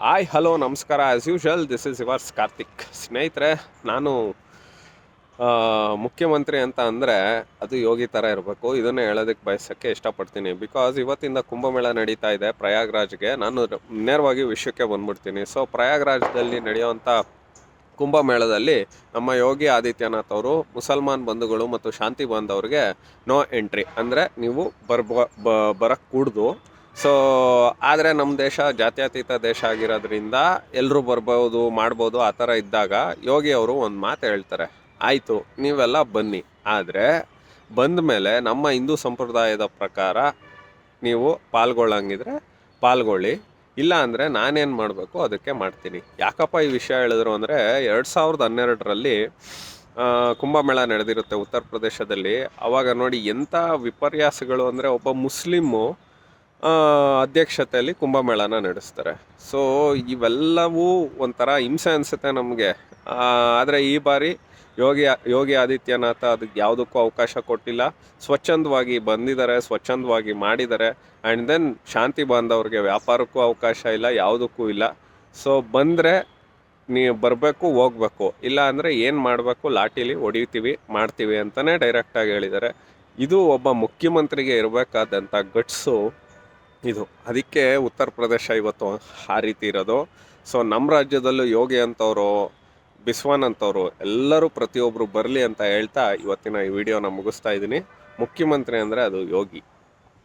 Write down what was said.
Hi hello ನಮಸ್ಕಾರ. As usual this is yours Karthik ಸ್ನೇಹಿತರೆ, ನಾನು ಮುಖ್ಯಮಂತ್ರಿ ಅಂತ ಅಂದರೆ ಅದು ಯೋಗಿ ಥರ ಇರಬೇಕು. ಇದನ್ನೇ ಹೇಳೋದಕ್ಕೆ ಬಯಸೋಕ್ಕೆ ಇಷ್ಟಪಡ್ತೀನಿ. ಬಿಕಾಸ್ ಇವತ್ತಿಂದ ಕುಂಭಮೇಳ ನಡೀತಾ ಇದೆ ಪ್ರಯಾಗ್ರಾಜ್ಗೆ. ನಾನು ನೇರವಾಗಿ ವಿಷಯಕ್ಕೆ ಬಂದ್ಬಿಡ್ತೀನಿ. ಸೊ ಪ್ರಯಾಗ್ರಾಜ್ದಲ್ಲಿ ನಡೆಯುವಂಥ ಕುಂಭಮೇಳದಲ್ಲಿ ನಮ್ಮ ಯೋಗಿ ಆದಿತ್ಯನಾಥ್ ಅವರು, ಮುಸಲ್ಮಾನ್ ಬಂಧುಗಳು ಮತ್ತು ಶಾಂತಿ ಬಾಂಧವರಿಗೆ ನೋ ಎಂಟ್ರಿ ಅಂದರೆ ನೀವು ಬರ್ಬ ಬರಕ್ಕೆ ಕೂಡ್ದು ಸೊ ಆದರೆ ನಮ್ಮ ದೇಶ ಜಾತ್ಯತೀತ ದೇಶ ಆಗಿರೋದ್ರಿಂದ ಎಲ್ಲರೂ ಬರ್ಬೋದು ಮಾಡ್ಬೋದು ಆ ಥರ ಇದ್ದಾಗ ಯೋಗಿ ಅವರು ಒಂದು ಮಾತು ಹೇಳ್ತಾರೆ. ಆಯಿತು ನೀವೆಲ್ಲ ಬನ್ನಿ. ಆದರೆ ಬಂದ ಮೇಲೆ ನಮ್ಮ ಹಿಂದೂ ಸಂಪ್ರದಾಯದ ಪ್ರಕಾರ ನೀವು ಪಾಲ್ಗೊಳ್ಳಂಗಿದ್ರೆ ಪಾಲ್ಗೊಳ್ಳಿ. ಇಲ್ಲ ಅಂದರೆ ನಾನೇನು ಮಾಡಬೇಕು ಅದಕ್ಕೆ ಮಾಡ್ತೀನಿ. ಯಾಕಪ್ಪ ಈ ವಿಷಯ ಹೇಳಿದ್ರು ಅಂದರೆ ಎರಡು ಸಾವಿರದ ಹನ್ನೆರಡರಲ್ಲಿ ಕುಂಭಮೇಳ ನಡೆದಿರುತ್ತೆ ಉತ್ತರ ಪ್ರದೇಶದಲ್ಲಿ. ಆವಾಗ ನೋಡಿ ಎಂಥ ವಿಪರ್ಯಾಸಗಳು ಅಂದರೆ ಒಬ್ಬ ಮುಸ್ಲಿಮ್ಮು ಆ, ಅಧ್ಯಕ್ಷತೆಯಲ್ಲಿ ಕುಂಭಮೇಳನ ನಡೆಸ್ತಾರೆ. ಸೊ ಇವೆಲ್ಲವೂ ಒಂಥರ ಹಿಂಸೆ ಅನಿಸುತ್ತೆ ನಮಗೆ. ಆದರೆ ಈ ಬಾರಿ ಯೋಗಿ ಯೋಗಿ ಆದಿತ್ಯನಾಥ ಅದಕ್ಕೆ ಯಾವುದಕ್ಕೂ ಅವಕಾಶ ಕೊಟ್ಟಿಲ್ಲ. ಸ್ವಚ್ಛಂದವಾಗಿ ಬಂದಿದ್ದಾರೆ, ಸ್ವಚ್ಛಂದವಾಗಿ ಮಾಡಿದ್ದಾರೆ. ಆ್ಯಂಡ್ ದೆನ್ ಶಾಂತಿ ಬಾಂಧವ್ರಿಗೆ ವ್ಯಾಪಾರಕ್ಕೂ ಅವಕಾಶ ಇಲ್ಲ, ಯಾವುದಕ್ಕೂ ಇಲ್ಲ. ಸೊ ಬಂದರೆ ನೀವು ಬರಬೇಕು, ಹೋಗ್ಬೇಕು. ಇಲ್ಲ ಅಂದರೆ ಏನು ಮಾಡಬೇಕು, ಲಾಠಿಲಿ ಹೊಡಿತೀವಿ, ಮಾಡ್ತೀವಿ ಅಂತಲೇ ಡೈರೆಕ್ಟಾಗಿ ಹೇಳಿದ್ದಾರೆ. ಇದು ಒಬ್ಬ ಮುಖ್ಯಮಂತ್ರಿಗೆ ಇರಬೇಕಾದಂಥ ಗಟ್ಸು ಇದು. ಅದಕ್ಕೆ ಉತ್ತರ ಪ್ರದೇಶ ಇವತ್ತು ಆ ರೀತಿ ಇರೋದು. ಸೊ ನಮ್ಮ ರಾಜ್ಯದಲ್ಲೂ ಯೋಗಿ ಅಂತವರು, ಬಿಸ್ವಾನ್ ಅಂತವರು ಎಲ್ಲರೂ ಪ್ರತಿಯೊಬ್ಬರು ಬರಲಿ ಅಂತ ಹೇಳ್ತಾ ಇವತ್ತಿನ ಈ ವಿಡಿಯೋನ ಮುಗಿಸ್ತಾ ಇದ್ದೀನಿ. ಮುಖ್ಯಮಂತ್ರಿ ಅಂದರೆ ಅದು ಯೋಗಿ.